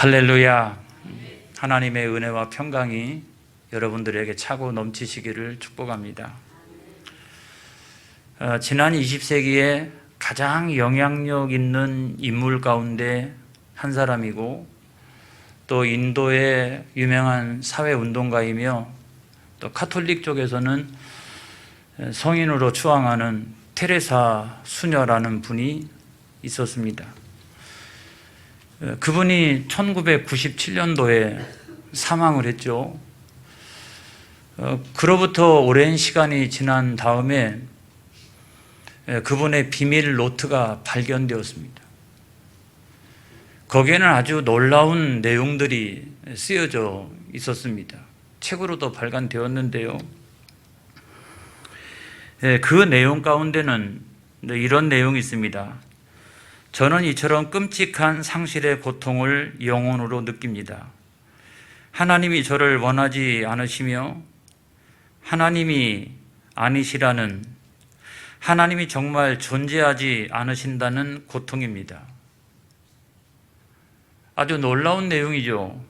할렐루야. 하나님의 은혜와 평강이 여러분들에게 차고 넘치시기를 축복합니다. 어, 지난 20세기에 가장 영향력 있는 인물 가운데 한 사람이고 또 인도의 유명한 사회 운동가이며 또 카톨릭 쪽에서는 성인으로 추앙하는 테레사 수녀라는 분이 있었습니다. 어, 그분이 1997년도에 사망을 했죠. 어, 그로부터 오랜 시간이 지난 다음에 에, 그분의 비밀 노트가 발견되었습니다. 거기에는 아주 놀라운 내용들이 쓰여져 있었습니다. 책으로도 발간되었는데요. 에, 그 내용 가운데는 이런 내용이 있습니다. 저는 이처럼 끔찍한 상실의 고통을 영혼으로 느낍니다. 하나님이 저를 원하지 않으시며 하나님이 아니시라는 하나님이 정말 존재하지 않으신다는 고통입니다. 아주 놀라운 내용이죠.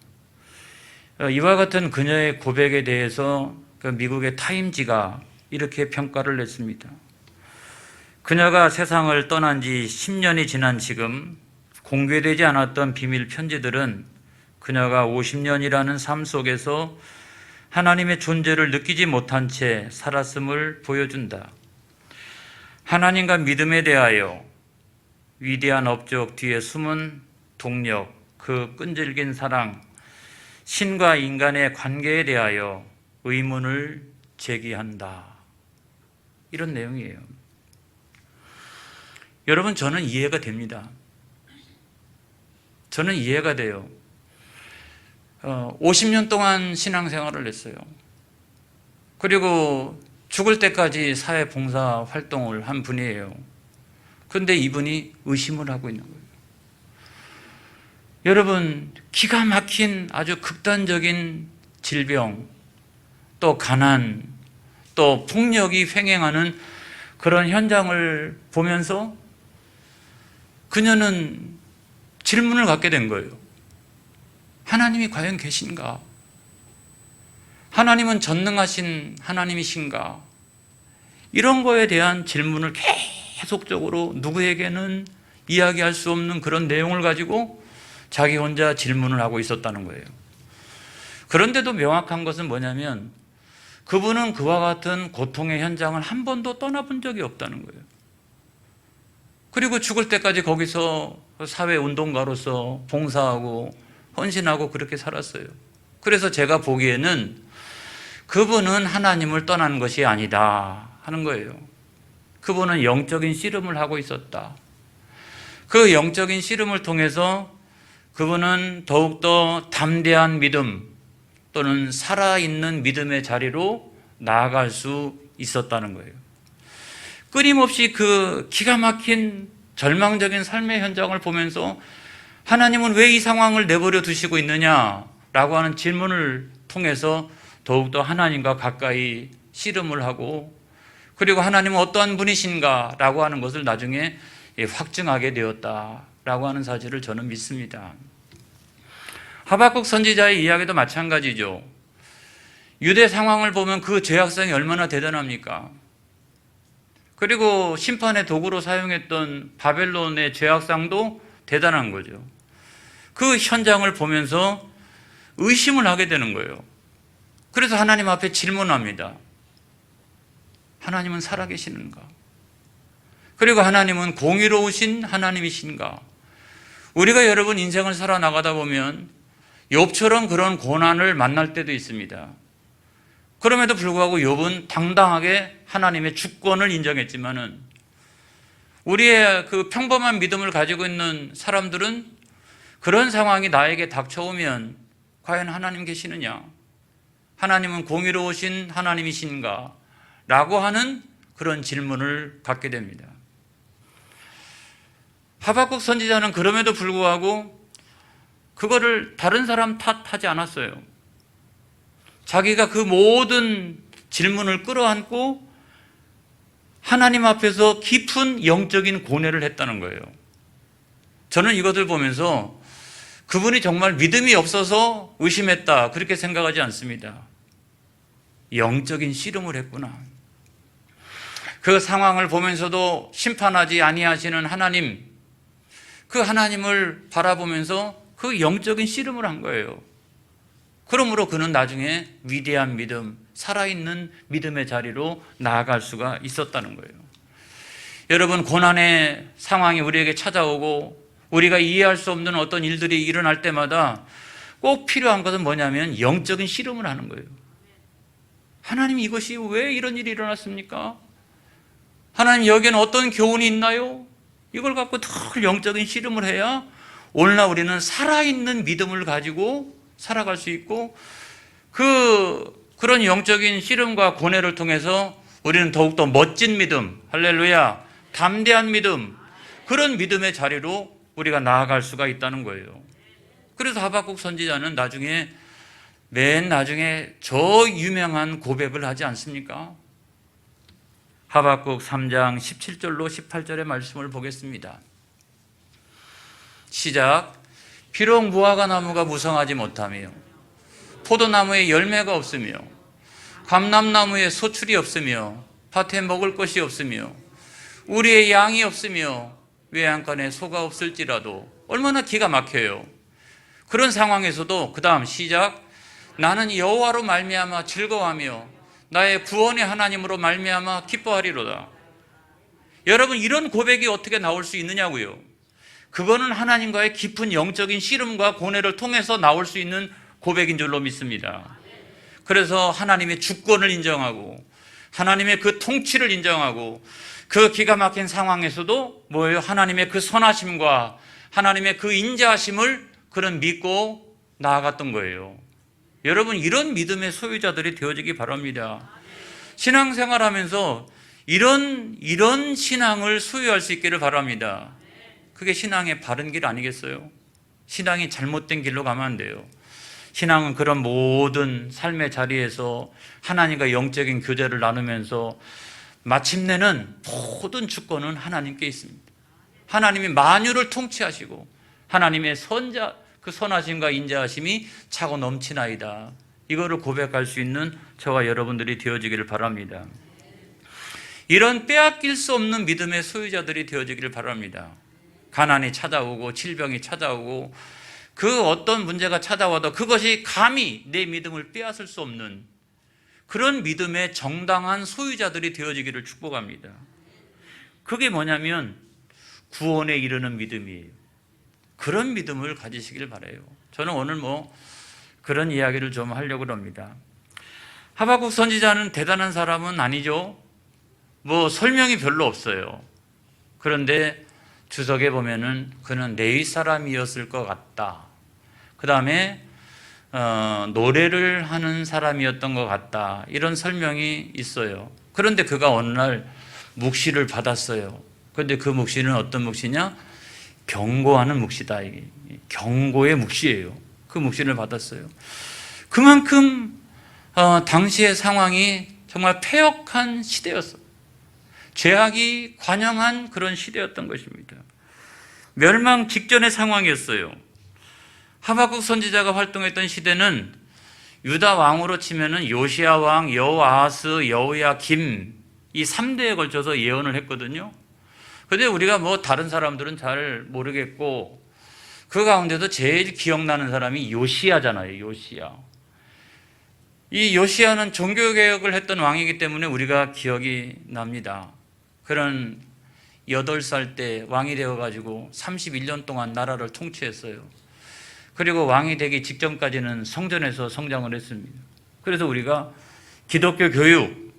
어, 이와 같은 그녀의 고백에 대해서 그 미국의 타임지가 이렇게 평가를 냈습니다. 그녀가 세상을 떠난 지 10년이 지난 지금 공개되지 않았던 비밀 편지들은 그녀가 50년이라는 삶 속에서 하나님의 존재를 느끼지 못한 채 살았음을 보여준다. 하나님과 믿음에 대하여 위대한 업적 뒤에 숨은 동력, 그 끈질긴 사랑, 신과 인간의 관계에 대하여 의문을 제기한다. 이런 내용이에요. 여러분, 저는 이해가 됩니다. 저는 이해가 돼요. 어, 50년 동안 신앙생활을 했어요. 그리고 죽을 때까지 사회 봉사 활동을 한 분이에요. 그런데 이분이 의심을 하고 있는 거예요. 여러분, 기가 막힌 아주 극단적인 질병, 또 가난, 또 폭력이 횡행하는 그런 현장을 보면서 그녀는 질문을 갖게 된 거예요. 하나님이 과연 계신가? 하나님은 전능하신 하나님이신가? 이런 거에 대한 질문을 계속적으로 누구에게는 이야기할 수 없는 그런 내용을 가지고 자기 혼자 질문을 하고 있었다는 거예요. 그런데도 명확한 것은 뭐냐면 그분은 그와 같은 고통의 현장을 한 번도 떠나본 적이 없다는 거예요. 그리고 죽을 때까지 거기서 사회 운동가로서 봉사하고 헌신하고 그렇게 살았어요. 그래서 제가 보기에는 그분은 하나님을 떠난 것이 아니다 하는 거예요. 그분은 영적인 씨름을 하고 있었다. 그 영적인 씨름을 통해서 그분은 더욱더 담대한 믿음 또는 살아있는 믿음의 자리로 나아갈 수 있었다는 거예요. 끊임없이 그 기가 막힌 절망적인 삶의 현장을 보면서 하나님은 왜 이 상황을 내버려 두시고 있느냐라고 하는 질문을 통해서 더욱더 하나님과 가까이 씨름을 하고 그리고 하나님은 어떠한 분이신가라고 하는 것을 나중에 확증하게 되었다라고 하는 사실을 저는 믿습니다. 하박국 선지자의 이야기도 마찬가지죠. 유대 상황을 보면 그 죄악성이 얼마나 대단합니까? 그리고 심판의 도구로 사용했던 바벨론의 죄악상도 대단한 거죠. 그 현장을 보면서 의심을 하게 되는 거예요. 그래서 하나님 앞에 질문합니다. 하나님은 살아계시는가? 그리고 하나님은 공의로우신 하나님이신가? 우리가 여러분 인생을 살아나가다 보면 욥처럼 그런 고난을 만날 때도 있습니다. 그럼에도 불구하고 욥은 당당하게 하나님의 주권을 인정했지만은 우리의 그 평범한 믿음을 가지고 있는 사람들은 그런 상황이 나에게 닥쳐오면 과연 하나님 계시느냐? 하나님은 공의로우신 하나님이신가? 라고 하는 그런 질문을 갖게 됩니다. 하박국 선지자는 그럼에도 불구하고 그거를 다른 사람 탓하지 않았어요. 자기가 그 모든 질문을 끌어안고 하나님 앞에서 깊은 영적인 고뇌를 했다는 거예요. 저는 이것을 보면서 그분이 정말 믿음이 없어서 의심했다. 그렇게 생각하지 않습니다. 영적인 씨름을 했구나. 그 상황을 보면서도 심판하지 아니하시는 하나님, 그 하나님을 바라보면서 그 영적인 씨름을 한 거예요. 그러므로 그는 나중에 위대한 믿음, 살아있는 믿음의 자리로 나아갈 수가 있었다는 거예요. 여러분, 고난의 상황이 우리에게 찾아오고 우리가 이해할 수 없는 어떤 일들이 일어날 때마다 꼭 필요한 것은 뭐냐면 영적인 씨름을 하는 거예요. 하나님 이것이 왜 이런 일이 일어났습니까? 하나님 여기에는 어떤 교훈이 있나요? 이걸 갖고 늘 영적인 씨름을 해야 오늘날 우리는 살아있는 믿음을 가지고 살아갈 수 있고 그 그런 영적인 씨름과 고뇌를 통해서 우리는 더욱더 멋진 믿음, 할렐루야, 담대한 믿음, 그런 믿음의 자리로 우리가 나아갈 수가 있다는 거예요. 그래서 하박국 선지자는 나중에 맨 나중에 저 유명한 고백을 하지 않습니까? 하박국 3장 17절로 18절의 말씀을 보겠습니다. 시작. 비록 무화과 나무가 무성하지 못하며 포도나무에 열매가 없으며 감람나무에 소출이 없으며 밭에 먹을 것이 없으며 우리의 양이 없으며 외양간에 소가 없을지라도 얼마나 기가 막혀요. 그런 상황에서도 그 다음 시작 나는 여호와로 말미암아 즐거워하며 나의 구원의 하나님으로 말미암아 기뻐하리로다. 여러분 이런 고백이 어떻게 나올 수 있느냐고요. 그거는 하나님과의 깊은 영적인 씨름과 고뇌를 통해서 나올 수 있는 고백인 줄로 믿습니다. 그래서 하나님의 주권을 인정하고 하나님의 그 통치를 인정하고 그 기가 막힌 상황에서도 뭐예요? 하나님의 그 선하심과 하나님의 그 인자하심을 그런 믿고 나아갔던 거예요. 여러분 이런 믿음의 소유자들이 되어지기 바랍니다. 신앙생활 하면서 이런 이런 신앙을 소유할 수 있기를 바랍니다. 그게 신앙의 바른 길 아니겠어요? 신앙이 잘못된 길로 가면 안 돼요. 신앙은 그런 모든 삶의 자리에서 하나님과 영적인 교제를 나누면서 마침내는 모든 주권은 하나님께 있습니다. 하나님이 만유를 통치하시고 하나님의 선자 그 선하심과 인자하심이 차고 넘치나이다. 이거를 고백할 수 있는 저와 여러분들이 되어지기를 바랍니다. 이런 빼앗길 수 없는 믿음의 소유자들이 되어지기를 바랍니다. 가난이 찾아오고 질병이 찾아오고 그 어떤 문제가 찾아와도 그것이 감히 내 믿음을 빼앗을 수 없는 그런 믿음의 정당한 소유자들이 되어지기를 축복합니다. 그게 뭐냐면 구원에 이르는 믿음이에요. 그런 믿음을 가지시길 바래요. 저는 오늘 뭐 그런 이야기를 좀 하려고 합니다. 하박국 선지자는 대단한 사람은 아니죠. 뭐 설명이 별로 없어요. 그런데 주석에 보면은 그는 레위 사람이었을 것 같다. 그 다음에 어, 노래를 하는 사람이었던 것 같다. 이런 설명이 있어요. 그런데 그가 어느 날 묵시를 받았어요. 그런데 그 묵시는 어떤 묵시냐? 경고하는 묵시다. 경고의 묵시예요. 그 묵시를 받았어요. 그만큼 어, 당시의 상황이 정말 폐역한 시대였어. 죄악이 관영한 그런 시대였던 것입니다. 멸망 직전의 상황이었어요. 하박국 선지자가 활동했던 시대는 유다 왕으로 치면은 요시아 왕, 여호아스, 여호야 김 이 3대에 걸쳐서 예언을 했거든요. 근데 우리가 뭐 다른 사람들은 잘 모르겠고 그 가운데도 제일 기억나는 사람이 요시아잖아요. 요시아. 이 요시아는 종교 개혁을 했던 왕이기 때문에 우리가 기억이 납니다. 그런 8살 때 왕이 되어 가지고 31년 동안 나라를 통치했어요. 그리고 왕이 되기 직전까지는 성전에서 성장을 했습니다. 그래서 우리가 기독교 교육,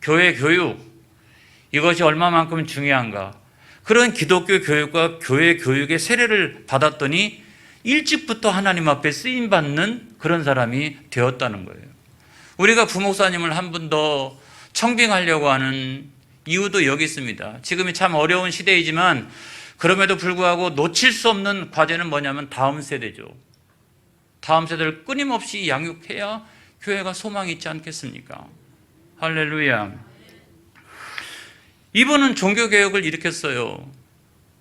교회 교육, 이것이 얼마만큼 중요한가. 그런 기독교 교육과 교회 교육의 세례를 받았더니 일찍부터 하나님 앞에 쓰임받는 그런 사람이 되었다는 거예요. 우리가 부목사님을 한 분 더 청빙하려고 하는 이유도 여기 있습니다. 지금이 참 어려운 시대이지만 그럼에도 불구하고 놓칠 수 없는 과제는 뭐냐면 다음 세대죠. 다음 세대를 끊임없이 양육해야 교회가 소망이 있지 않겠습니까? 할렐루야. 이분은 종교개혁을 일으켰어요.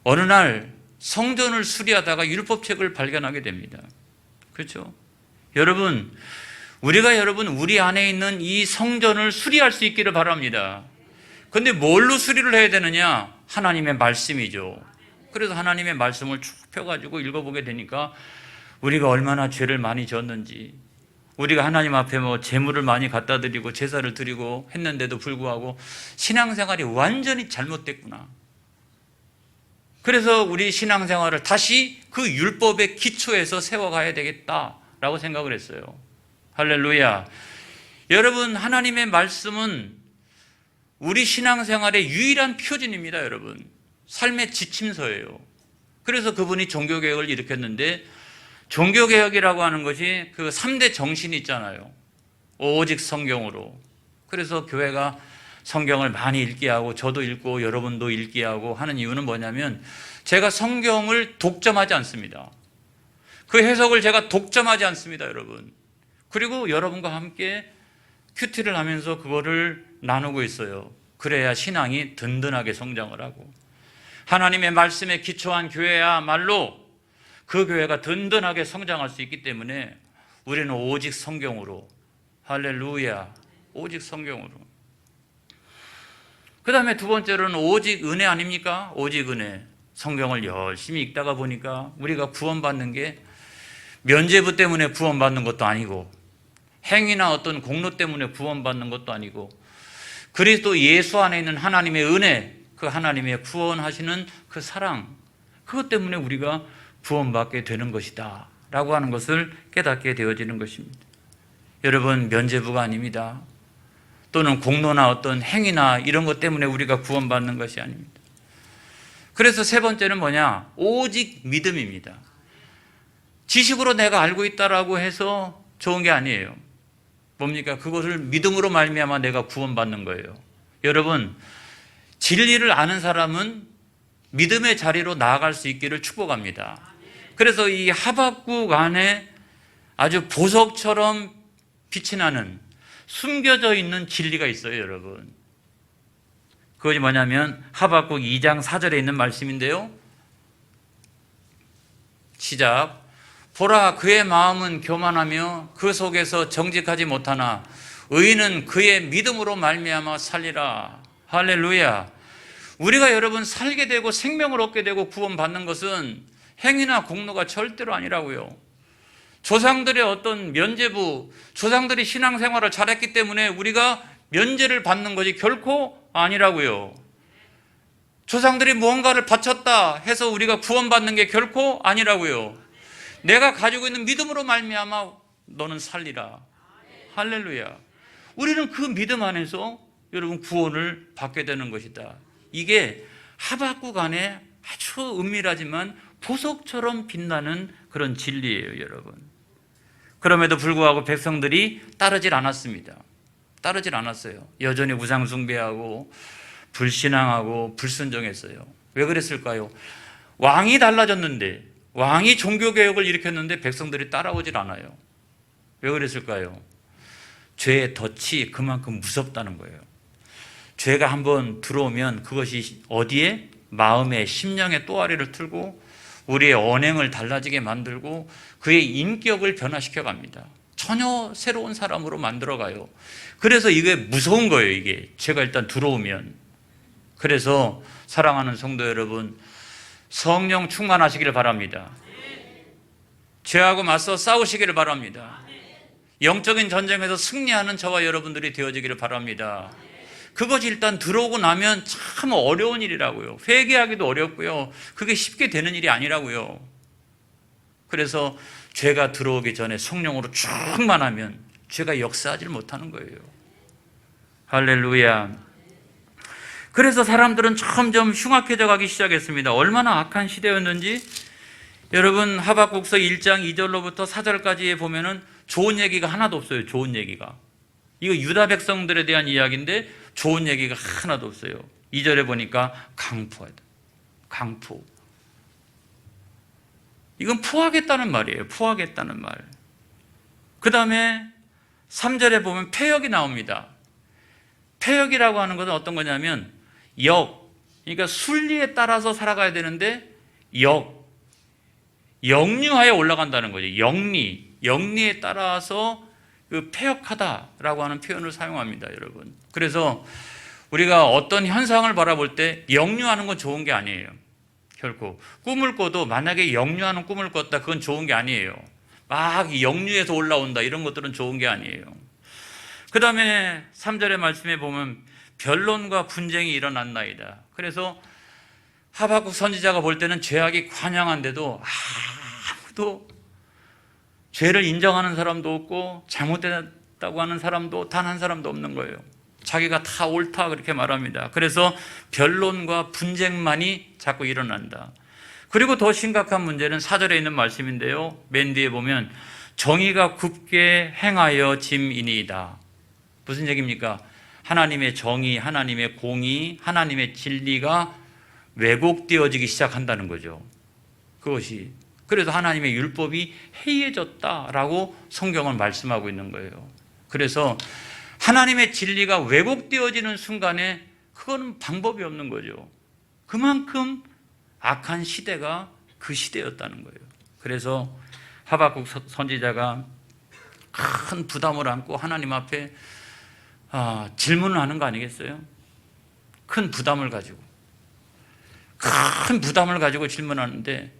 어느 날 성전을 수리하다가 율법책을 발견하게 됩니다. 그렇죠? 여러분, 우리가 여러분 우리 안에 있는 이 성전을 수리할 수 있기를 바랍니다. 근데 뭘로 수리를 해야 되느냐? 하나님의 말씀이죠. 그래서 하나님의 말씀을 쭉 펴가지고 읽어보게 되니까 우리가 얼마나 죄를 많이 졌는지, 우리가 하나님 앞에 뭐 재물을 많이 갖다 드리고 제사를 드리고 했는데도 불구하고 신앙생활이 완전히 잘못됐구나. 그래서 우리 신앙생활을 다시 그 율법의 기초에서 세워가야 되겠다라고 생각을 했어요. 할렐루야. 여러분, 하나님의 말씀은 우리 신앙생활의 유일한 표준입니다, 여러분. 삶의 지침서예요. 그래서 그분이 종교개혁을 일으켰는데, 종교개혁이라고 하는 것이 그 3대 정신이 있잖아요. 오직 성경으로. 그래서 교회가 성경을 많이 읽게 하고, 저도 읽고, 여러분도 읽게 하고 하는 이유는 뭐냐면, 제가 성경을 독점하지 않습니다. 그 해석을 제가 독점하지 않습니다, 여러분. 그리고 여러분과 함께 큐티를 하면서 그거를 나누고 있어요. 그래야 신앙이 든든하게 성장을 하고 하나님의 말씀에 기초한 교회야말로 그 교회가 든든하게 성장할 수 있기 때문에 우리는 오직 성경으로 할렐루야 오직 성경으로 그 다음에 두 번째로는 오직 은혜 아닙니까? 오직 은혜 성경을 열심히 읽다가 보니까 우리가 구원받는 게 면죄부 때문에 구원받는 것도 아니고 행위나 어떤 공로 때문에 구원받는 것도 아니고 그리스도 예수 안에 있는 하나님의 은혜, 그 하나님의 구원하시는 그 사랑, 그것 때문에 우리가 구원받게 되는 것이다. 라고 하는 것을 깨닫게 되어지는 것입니다. 여러분, 면죄부가 아닙니다. 또는 공로나 어떤 행위나 이런 것 때문에 우리가 구원받는 것이 아닙니다. 그래서 세 번째는 뭐냐? 오직 믿음입니다. 지식으로 내가 알고 있다라고 해서 좋은 게 아니에요. 뭡니까? 그것을 믿음으로 말미암아 내가 구원받는 거예요. 여러분, 진리를 아는 사람은 믿음의 자리로 나아갈 수 있기를 축복합니다. 그래서 이 하박국 안에 아주 보석처럼 빛이 나는 숨겨져 있는 진리가 있어요, 여러분. 그것이 뭐냐면 하박국 2장 4절에 있는 말씀인데요. 시작. 보라 그의 마음은 교만하며 그 속에서 정직하지 못하나 의인은 그의 믿음으로 말미암아 살리라. 할렐루야. 우리가 여러분 살게 되고 생명을 얻게 되고 구원받는 것은 행위나 공로가 절대로 아니라고요. 조상들의 어떤 면제부, 조상들이 신앙생활을 잘했기 때문에 우리가 면제를 받는 것이 결코 아니라고요. 조상들이 무언가를 바쳤다 해서 우리가 구원받는 게 결코 아니라고요. 내가 가지고 있는 믿음으로 말미암아 너는 살리라. 할렐루야. 우리는 그 믿음 안에서 여러분 구원을 받게 되는 것이다. 이게 하박국 안에 아주 은밀하지만 보석처럼 빛나는 그런 진리예요, 여러분. 그럼에도 불구하고 백성들이 따르질 않았습니다. 따르질 않았어요. 여전히 우상 숭배하고 불신앙하고 불순종했어요. 왜 그랬을까요? 왕이 달라졌는데 왕이 종교 개혁을 일으켰는데 백성들이 따라오질 않아요. 왜 그랬을까요? 죄의 덫이 그만큼 무섭다는 거예요. 죄가 한번 들어오면 그것이 어디에 마음의 심령의 또아리를 틀고 우리의 언행을 달라지게 만들고 그의 인격을 변화시켜 갑니다. 전혀 새로운 사람으로 만들어 가요. 그래서 이게 무서운 거예요, 이게. 죄가 일단 들어오면. 그래서 사랑하는 성도 여러분, 성령 충만하시기를 바랍니다. 죄하고 맞서 싸우시기를 바랍니다. 영적인 전쟁에서 승리하는 저와 여러분들이 되어지기를 바랍니다. 그것이 일단 들어오고 나면 참 어려운 일이라고요. 회개하기도 어렵고요. 그게 쉽게 되는 일이 아니라고요. 그래서 죄가 들어오기 전에 성령으로 충만하면 죄가 역사하지 못하는 거예요. 할렐루야. 그래서 사람들은 점점 흉악해져 가기 시작했습니다. 얼마나 악한 시대였는지 여러분 하박국서 1장 2절로부터 4절까지에 보면은 좋은 얘기가 하나도 없어요. 좋은 얘기가. 이거 유다 백성들에 대한 이야기인데 좋은 얘기가 하나도 없어요. 2절에 보니까 강포하다. 강포. 이건 포하겠다는 말이에요. 포하겠다는 말. 그 다음에 3절에 보면 폐역이 나옵니다. 폐역이라고 하는 것은 어떤 거냐면 역, 그러니까 순리에 따라서 살아가야 되는데 역, 역류하에 올라간다는 거죠. 영리, 영리에 따라서 그 폐역하다라고 하는 표현을 사용합니다, 여러분. 그래서 우리가 어떤 현상을 바라볼 때 역류하는 건 좋은 게 아니에요. 결코 꿈을 꿔도 만약에 역류하는 꿈을 꿨다 그건 좋은 게 아니에요. 막 역류해서 올라온다 이런 것들은 좋은 게 아니에요. 그 다음에 3절의 말씀에 보면 변론과 분쟁이 일어났나이다. 그래서 하박국 선지자가 볼 때는 죄악이 관영한데도 아무도 죄를 인정하는 사람도 없고 잘못됐다고 하는 사람도 단 한 사람도 없는 거예요. 자기가 다 옳다 그렇게 말합니다. 그래서 변론과 분쟁만이 자꾸 일어난다. 그리고 더 심각한 문제는 사절에 있는 말씀인데요. 맨 뒤에 보면 정의가 굳게 행하여 짐이니이다. 무슨 얘기입니까? 하나님의 정의, 하나님의 공의, 하나님의 진리가 왜곡되어지기 시작한다는 거죠. 그것이 그래서 하나님의 율법이 해이해졌다라고 성경은 말씀하고 있는 거예요. 그래서 하나님의 진리가 왜곡되어지는 순간에 그거는 방법이 없는 거죠. 그만큼 악한 시대가 그 시대였다는 거예요. 그래서 하박국 선지자가 큰 부담을 안고 하나님 앞에 아, 질문을 하는 거 아니겠어요? 큰 부담을 가지고 큰 부담을 가지고 질문하는데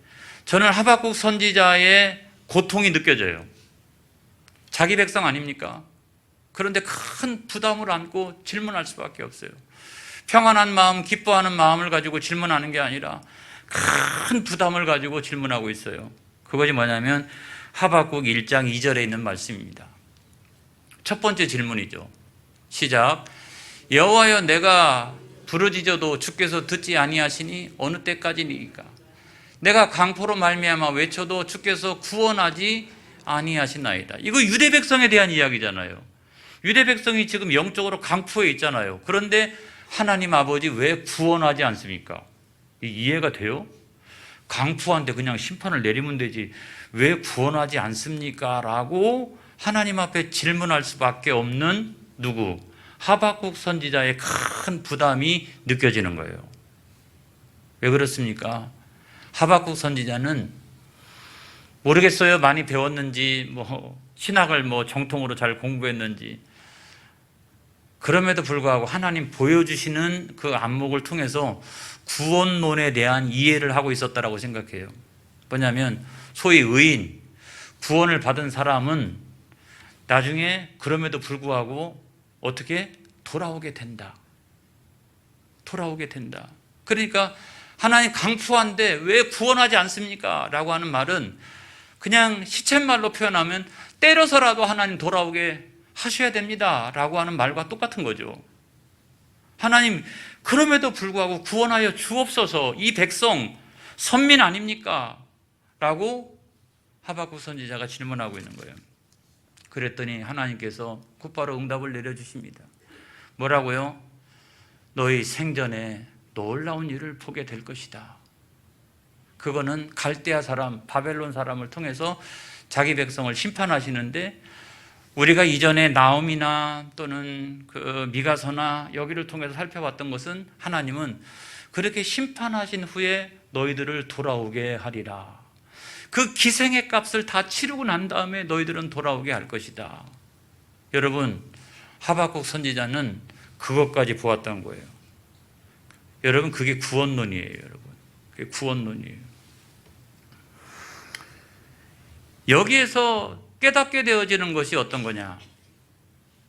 저는 하박국 선지자의 고통이 느껴져요. 자기 백성 아닙니까? 그런데 큰 부담을 안고 질문할 수밖에 없어요. 평안한 마음, 기뻐하는 마음을 가지고 질문하는 게 아니라 큰 부담을 가지고 질문하고 있어요. 그것이 뭐냐면 하박국 1장 2절에 있는 말씀입니다. 첫 번째 질문이죠. 시작. 여호와여 내가 부르짖어도 주께서 듣지 아니하시니 어느 때까지니까 내가 강포로 말미암아 외쳐도 주께서 구원하지 아니하시나이다. 이거 유대 백성에 대한 이야기잖아요. 유대 백성이 지금 영적으로 강포에 있잖아요. 그런데 하나님 아버지 왜 구원하지 않습니까? 이해가 돼요? 강포한테 그냥 심판을 내리면 되지 왜 구원하지 않습니까? 라고 하나님 앞에 질문할 수밖에 없는 누구? 하박국 선지자의 큰 부담이 느껴지는 거예요. 왜 그렇습니까? 하박국 선지자는 모르겠어요. 많이 배웠는지, 뭐, 신학을 뭐 정통으로 잘 공부했는지. 그럼에도 불구하고 하나님 보여주시는 그 안목을 통해서 구원론에 대한 이해를 하고 있었다라고 생각해요. 뭐냐면, 소위 의인, 구원을 받은 사람은 나중에 그럼에도 불구하고 어떻게 돌아오게 된다. 돌아오게 된다. 그러니까 하나님 강푸한데 왜 구원하지 않습니까? 라고 하는 말은 그냥 시쳇말로 표현하면 때려서라도 하나님 돌아오게 하셔야 됩니다. 라고 하는 말과 똑같은 거죠. 하나님, 그럼에도 불구하고 구원하여 주옵소서 이 백성 선민 아닙니까? 라고 하박국 선지자가 질문하고 있는 거예요. 그랬더니 하나님께서 곧바로 응답을 내려주십니다. 뭐라고요? 너희 생전에 놀라운 일을 보게 될 것이다. 그거는 갈대아 사람, 바벨론 사람을 통해서 자기 백성을 심판하시는데 우리가 이전에 나옴이나 또는 그 미가서나 여기를 통해서 살펴봤던 것은 하나님은 그렇게 심판하신 후에 너희들을 돌아오게 하리라. 그 기생의 값을 다 치르고 난 다음에 너희들은 돌아오게 할 것이다. 여러분, 하박국 선지자는 그것까지 보았던 거예요. 여러분, 그게 구원론이에요, 여러분. 그게 구원론이에요. 여기에서 깨닫게 되어지는 것이 어떤 거냐?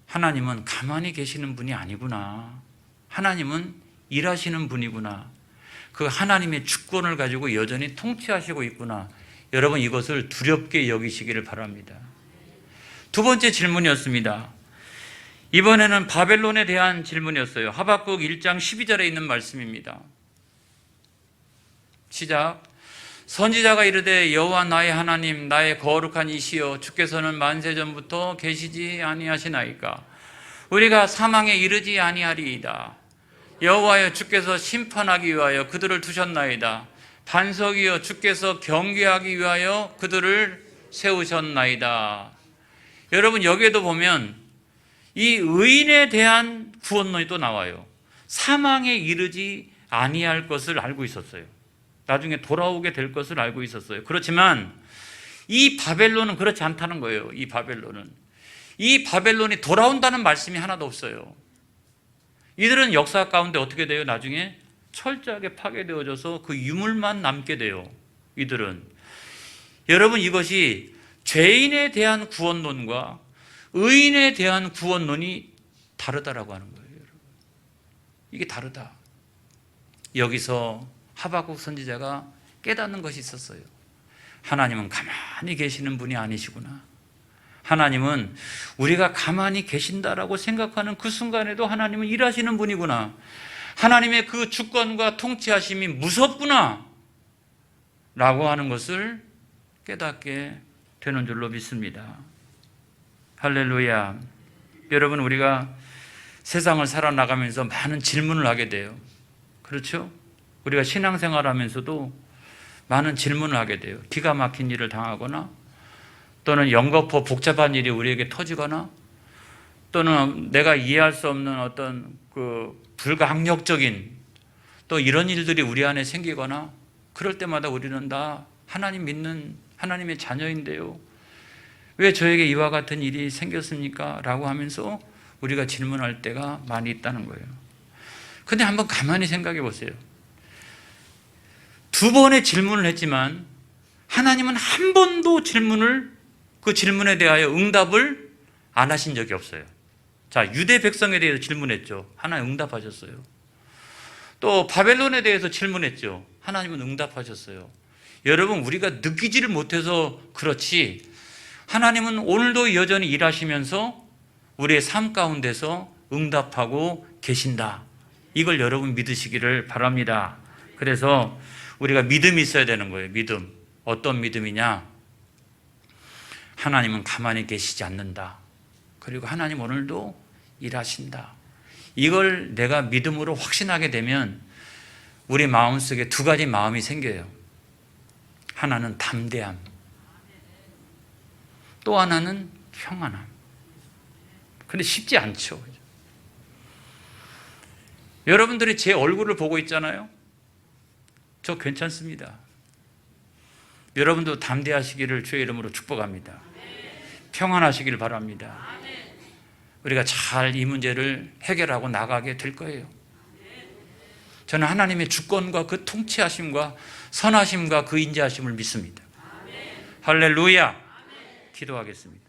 하나님은 가만히 계시는 분이 아니구나. 하나님은 일하시는 분이구나. 그 하나님의 주권을 가지고 여전히 통치하시고 있구나. 여러분 이것을 두렵게 여기시기를 바랍니다. 두 번째 질문이었습니다. 이번에는 바벨론에 대한 질문이었어요. 하박국 1장 12절에 있는 말씀입니다. 시작. 선지자가 이르되 여호와 나의 하나님 나의 거룩한 이시여 주께서는 만세 전부터 계시지 아니하시나이까 우리가 사망에 이르지 아니하리이다 여호와여 주께서 심판하기 위하여 그들을 두셨나이다 반석이여 주께서 경계하기 위하여 그들을 세우셨나이다 여러분 여기에도 보면 이 의인에 대한 구원론이 또 나와요 사망에 이르지 아니할 것을 알고 있었어요 나중에 돌아오게 될 것을 알고 있었어요. 그렇지만 이 바벨론은 그렇지 않다는 거예요. 이 바벨론은. 이 바벨론이 돌아온다는 말씀이 하나도 없어요. 이들은 역사 가운데 어떻게 돼요? 나중에 철저하게 파괴되어져서 그 유물만 남게 돼요. 이들은. 여러분 이것이 죄인에 대한 구원론과 의인에 대한 구원론이 다르다라고 하는 거예요. 여러분. 이게 다르다. 여기서 하박국 선지자가 깨닫는 것이 있었어요. 하나님은 가만히 계시는 분이 아니시구나. 하나님은 우리가 가만히 계신다라고 생각하는 그 순간에도 하나님은 일하시는 분이구나. 하나님의 그 주권과 통치하심이 무섭구나. 라고 하는 것을 깨닫게 되는 줄로 믿습니다. 할렐루야. 여러분, 우리가 세상을 살아나가면서 많은 질문을 하게 돼요. 그렇죠? 우리가 신앙생활 하면서도 많은 질문을 하게 돼요. 기가 막힌 일을 당하거나 또는 연거푸 복잡한 일이 우리에게 터지거나 또는 내가 이해할 수 없는 어떤 그 불가항력적인 또 이런 일들이 우리 안에 생기거나 그럴 때마다 우리는 다 하나님 믿는 하나님의 자녀인데요. 왜 저에게 이와 같은 일이 생겼습니까? 라고 하면서 우리가 질문할 때가 많이 있다는 거예요. 근데 한번 가만히 생각해 보세요. 두 번의 질문을 했지만 하나님은 한 번도 질문을 그 질문에 대하여 응답을 안 하신 적이 없어요. 자, 유대 백성에 대해서 질문했죠. 하나님 응답하셨어요. 또 바벨론에 대해서 질문했죠. 하나님은 응답하셨어요. 여러분, 우리가 느끼지를 못해서 그렇지 하나님은 오늘도 여전히 일하시면서 우리의 삶 가운데서 응답하고 계신다. 이걸 여러분 믿으시기를 바랍니다. 그래서 우리가 믿음이 있어야 되는 거예요. 믿음. 어떤 믿음이냐? 하나님은 가만히 계시지 않는다. 그리고 하나님 오늘도 일하신다. 이걸 내가 믿음으로 확신하게 되면 우리 마음속에 두 가지 마음이 생겨요. 하나는 담대함. 또 하나는 평안함. 근데 쉽지 않죠. 여러분들이 제 얼굴을 보고 있잖아요. 저 괜찮습니다. 여러분도 담대하시기를 주의 이름으로 축복합니다. 평안하시길 바랍니다. 우리가 잘 이 문제를 해결하고 나가게 될 거예요. 저는 하나님의 주권과 그 통치하심과 선하심과 그 인자하심을 믿습니다. 할렐루야. 기도하겠습니다.